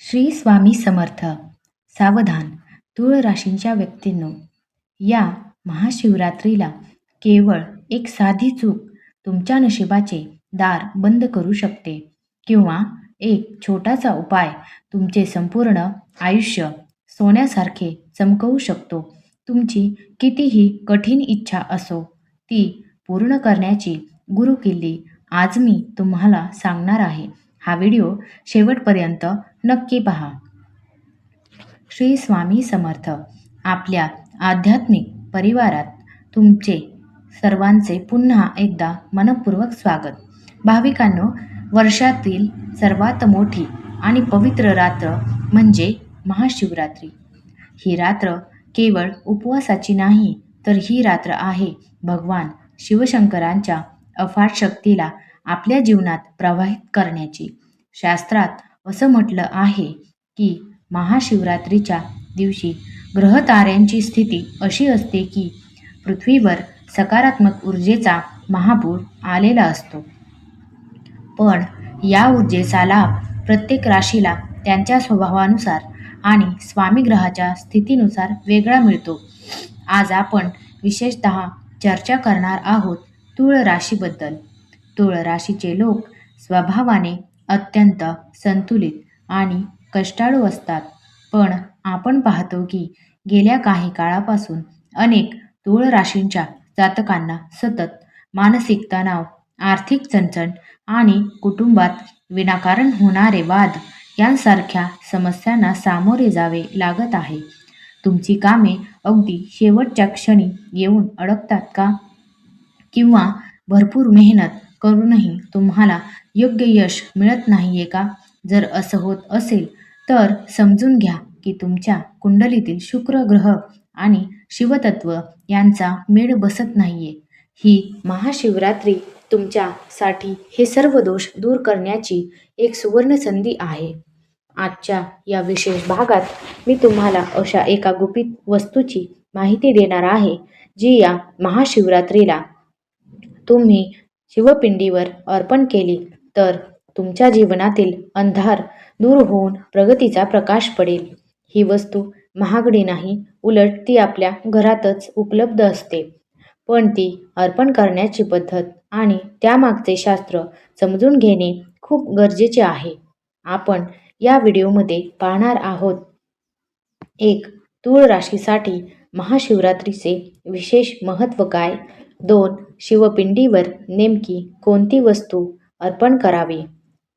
श्री स्वामी समर्थ. सावधान तुळ राशींच्या व्यक्तींनो या महाशिवरात्रीला केवळ एक साधी चूक तुमच्या नशिबाचे दार बंद करू शकते किंवा एक छोटासा उपाय तुमचे संपूर्ण आयुष्य सोन्यासारखे चमकवू शकतो. तुमची कितीही कठीण इच्छा असो ती पूर्ण करण्याची गुरुकिल्ली आज मी तुम्हाला सांगणार आहे. हा व्हिडिओ शेवटपर्यंत नक्की पहा. श्री स्वामी समर्थ आपल्या आध्यात्मिक परिवारात तुमचे सर्वांचे पुन्हा एकदा मनपूर्वक स्वागत. भाविकांनो वर्षातील सर्वात मोठी आणि पवित्र रात्र म्हणजे महाशिवरात्री. ही रात्र केवळ उपवासाची नाही तर ही रात्र आहे भगवान शिवशंकरांच्या अफाट शक्तीला आपल्या जीवनात प्रवाहित करण्याची. शास्त्रात असं म्हटलं आहे की महाशिवरात्रीच्या दिवशी ग्रहताऱ्यांची स्थिती अशी असते की पृथ्वीवर सकारात्मक ऊर्जेचा महापूर आलेला असतो. पण या ऊर्जेचा लाभ प्रत्येक राशीला त्यांच्या स्वभावानुसार आणि स्वामी ग्रहाच्या स्थितीनुसार वेगळा मिळतो. आज आपण विशेषत चर्चा करणार आहोत तुळ राशीबद्दल. तुळ राशीचे लोक स्वभावाने अत्यंत संतुलित आणि कष्टाळू असतात. पण आपण पाहतो की गेल्या काही काळापासून अनेक तुळ राशींच्या जातकांना सतत मानसिक तणाव आर्थिक चणचण आणि कुटुंबात विनाकारण होणारे वाद यांसारख्या समस्यांना सामोरे जावे लागत आहे. तुमची कामे अगदी शेवटच्या क्षणी येऊन अडकतात का? किंवा भरपूर मेहनत करूनही तुम्हाला योग्य यश मिळत नाहीये का? जर असं होत असेल तर समजून घ्या की तुमच्या कुंडलीतील शुक्र ग्रह आणि शिवतत्व यांचा मेळ बसत नाहीये. ही महाशिवरात्री तुमच्यासाठी हे सर्व दोष दूर करण्याची एक सुवर्ण संधी आहे. आजच्या या विशेष भागात मी तुम्हाला अशा एका गुपित वस्तूची माहिती देणार आहे जी या महाशिवरात्रीला तुम्ही शिवपिंडीवर अर्पण केली तर तुमच्या जीवनातील अंधार दूर होऊन प्रगतीचा प्रकाश पडेल. ही वस्तू महागडी नाही उलट ती आपल्या घरातच उपलब्ध असते. पण ती अर्पण करण्याची पद्धत आणि त्यामागचे शास्त्र समजून घेणे खूप गरजेचे आहे. आपण या व्हिडिओमध्ये पाहणार आहोत एक तूळ राशीसाठी महाशिवरात्रीचे विशेष महत्त्व काय? दोन शिवपिंडीवर नेमकी कोणती वस्तू अर्पण करावी?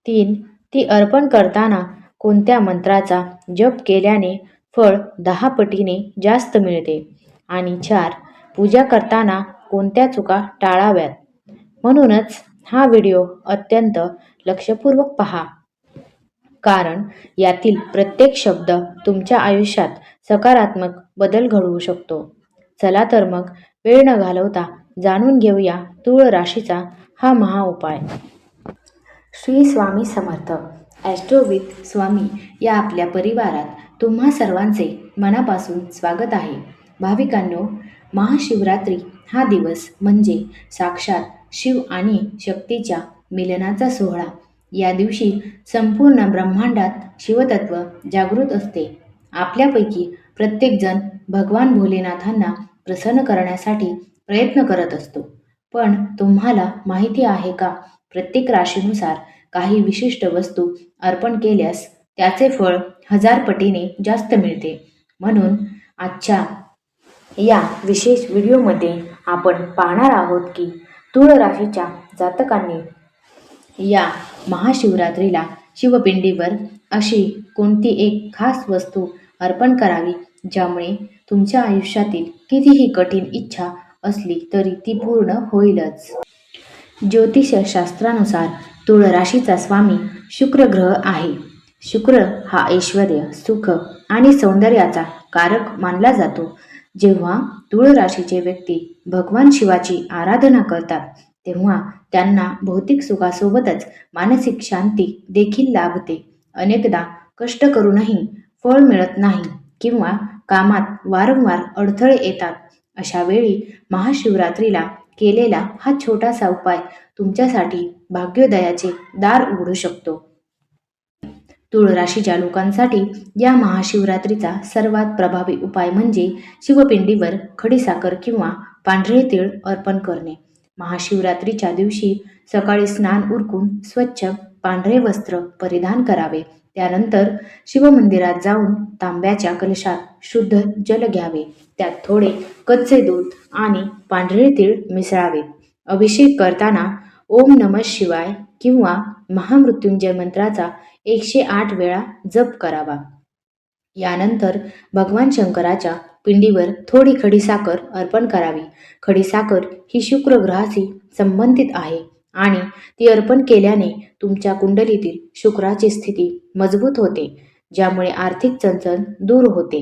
तीन ती अर्पण करताना कोणत्या मंत्राचा जप केल्याने फळ दहा पटीने जास्त मिळते? आणि चार पूजा करताना कोणत्या चुका टाळाव्यात? म्हणूनच हा व्हिडिओ अत्यंत लक्षपूर्वक पहा. कारण यातील प्रत्येक शब्द तुमच्या आयुष्यात सकारात्मक बदल घडवू शकतो. चला तर मग वेळ न घालवता जाणून घेऊया तुळ राशीचा हा महाउपाय श्री स्वामी समर्थ. ॲस्ट्रोविथ स्वामी या आपल्या परिवारात तुम्हा सर्वांचे मनापासून स्वागत आहे. भाविकांनो महाशिवरात्री हा दिवस म्हणजे साक्षात शिव आणि शक्तीच्या मिलनाचा सोहळा. या दिवशी संपूर्ण ब्रह्मांडात शिवतत्व जागृत असते. आपल्यापैकी प्रत्येकजण भगवान भोलेनाथांना प्रसन्न करण्यासाठी प्रयत्न करत असतो. पण तुम्हाला माहिती आहे का? प्रत्येक राशीनुसार काही विशिष्ट वस्तू अर्पण केल्यास त्याचे फळ हजार पटीने जास्त मिळते. म्हणून आजच्या या विशेष व्हिडिओमध्ये आपण पाहणार आहोत की तुळ राशीच्या जातकांनी या महाशिवरात्रीला शिवपिंडीवर अशी कोणती एक खास वस्तू अर्पण करावी ज्यामुळे तुमच्या आयुष्यातील कितीही कठीण इच्छा असली तरी ती पूर्ण होईलच. ज्योतिषशास्त्रानुसार तुळ राशीचा स्वामी शुक्र ग्रह आहे. शुक्र हा ऐश्वर सुख आणि सौंदर्याचा कारक मानला जातो. जेव्हा तुळ राशीचे व्यक्ती भगवान शिवाची आराधना करतात तेव्हा त्यांना भौतिक सुखासोबतच मानसिक शांती देखील लाभते. अनेकदा कष्ट करूनही फळ मिळत नाही किंवा कामात वारंवार अडथळे येतात. अशा वेळी महाशिवरात्रीला केलेला हा छोटासा उपाय तुमच्यासाठी भाग्योदयाचे दार उघडू शकतो. तुळ राशीच्या लोकांसाठी या महाशिवरात्रीचा सर्वात प्रभावी उपाय म्हणजे शिवपिंडीवर खडीसाखर किंवा पांढरे तीळ अर्पण करणे. महाशिवरात्रीच्या दिवशी सकाळी स्नान उरकून स्वच्छ पांढरे वस्त्र परिधान करावे. त्यानंतर शिवमंदिरात जाऊन तांब्याच्या कलशात शुद्ध जल घ्यावे. त्यात थोडे कच्चे दूध आणि पांढरे तीळ मिसळावे. अभिषेक करताना ओम नमः शिवाय किंवा महामृत्युंजय मंत्राचा एकशे आठ वेळा जप करावा. यानंतर भगवान शंकराच्या पिंडीवर थोडी खडीसाखर अर्पण करावी. खडीसाखर ही शुक्रग्रहाशी संबंधित आहे. आणि ती अर्पण केल्याने तुमच्या कुंडलीतील शुक्राची स्थिती मजबूत होते ज्यामुळे आर्थिक चणचण दूर होते.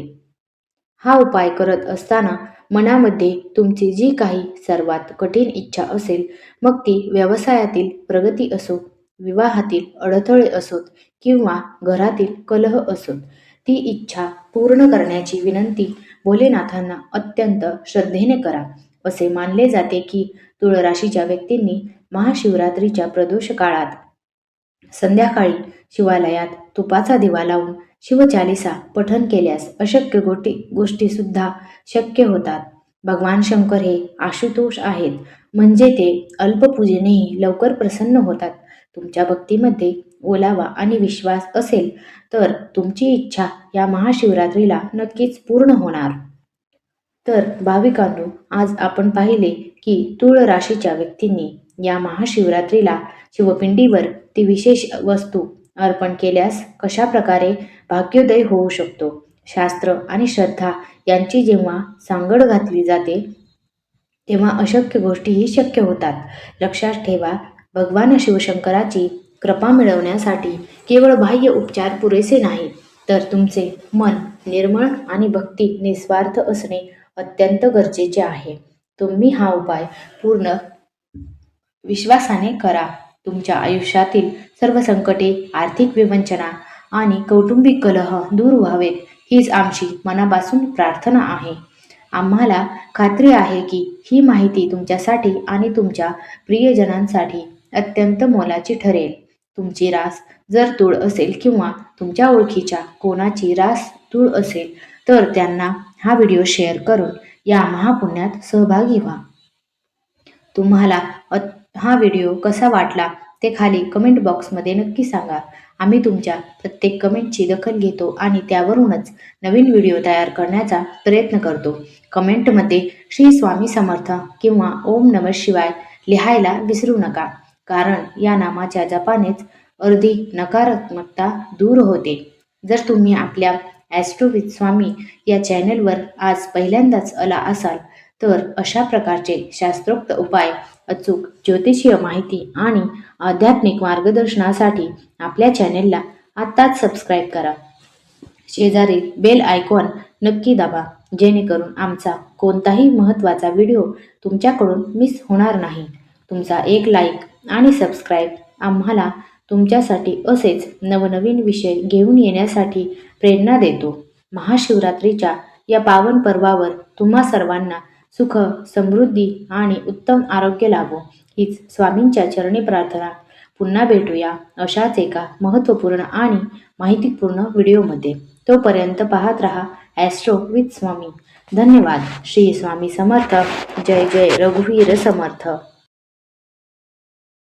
हा उपाय करत असताना मनामध्ये तुमची जी काही सर्वात कठीण इच्छा असेल मग ती व्यवसायातील प्रगती असो विवाहातील अडथळे असोत किंवा घरातील कलह असोत. ती इच्छा पूर्ण करण्याची विनंती भोलेनाथांना अत्यंत श्रद्धेने करा. असे मानले जाते की तुळ राशीच्या व्यक्तींनी महाशिवरात्रीच्या प्रदोष काळात संध्याकाळी शिवालयात तुपाचा दिवा लावून शिवचालिसा पठन केल्यास अशक्य गोटी गोष्टीसुद्धा शक्य होतात. भगवान शंकर हे आशुतोष आहेत. म्हणजे ते अल्पपूजेनेही लवकर प्रसन्न होतात. तुमच्या भक्तीमध्ये ओलावा आणि विश्वास असेल तर तुमची इच्छा या महाशिवरात्रीला नक्कीच पूर्ण होणार. तर भाविकांनो आज आपण पाहिले की तुळ राशीच्या व्यक्तींनी या महाशिवरात्रीला शिवपिंडीवर ती विशेष वस्तू अर्पण केल्यास कशा प्रकारे भाग्योदय होऊ शकतो? शास्त्र आणि श्रद्धा यांची जेव्हा सांगड घातली जाते तेव्हा अशक्य गोष्टीही शक्य होतात. लक्षात ठेवा भगवान शिवशंकराची कृपा मिळवण्यासाठी केवळ बाह्य उपचार पुरेसे नाही तर तुमचे मन निर्मळ आणि भक्ती निस्वार्थ असणे अत्यंत गरजेचे आहे. तुम्ही हा उपाय पूर्ण विश्वासाने करा. तुमच्या आयुष्यातील सर्व संकटे आर्थिक विवंचना आणि कौटुंबिक कलह दूर व्हावेत हीच आमची मनापासून प्रार्थना आहे. आम्हाला खात्री आहे की ही माहिती तुमच्यासाठी आणि तुमच्या प्रियजनांसाठी अत्यंत मोलाची ठरेल. तुमची रास जर तूळ असेल किंवा तुमच्या ओळखीच्या कोणाची रास तूळ असेल तर त्यांना हा व्हिडिओ शेअर करून या महापुण्यात सहभागी व्हा. तुम्हाला हा व्हिडिओ कसा वाटला ते खाली कमेंट बॉक्समध्ये नक्की सांगा. आम्ही तुमच्या प्रत्येक कमेंटची दखल घेतो आणि त्यावरूनच नवीन व्हिडिओ तयार करण्याचा प्रयत्न करतो. कमेंटमध्ये श्री स्वामी समर्थ किंवा ओम नम शिवाय लिहायला विसरू नका. कारण या नामाच्या जपानेच अर्धी नकारात्मकता दूर होते. जर तुम्ही आपल्या ॲस्ट्रो विथ स्वामी या चॅनेलवर आज पहिल्यांदाच आला असाल तर अशा प्रकारचे शास्त्रोक्त उपाय अचूक ज्योतिषीय माहिती आणि आध्यात्मिक मार्गदर्शनासाठी आपल्या चॅनेलला आत्ताच सबस्क्राईब करा. शेजारील बेल आयकॉन नक्की दाबा जेणेकरून आमचा कोणताही महत्त्वाचा व्हिडिओ तुमच्याकडून मिस होणार नाही. तुमचा एक लाईक आणि सबस्क्राईब आम्हाला तुमच्यासाठी असेच नवनवीन विषय घेऊन येण्यासाठी प्रेरणा देतो. महाशिवरात्रीच्या या पावन पर्वावर तुम्हा सर्वांना सुख समृद्धी आणि उत्तम आरोग्य लाभो. हीच स्वामींच्या चरणी प्रार्थना. पुन्हा भेटूया अशाच एका महत्त्वपूर्ण आणि माहितीपूर्ण व्हिडिओमध्ये. तोपर्यंत पाहत रहा ॲस्ट्रो विथ स्वामी. धन्यवाद. श्री स्वामी समर्थ. जय जय. रघुवीर समर्थ.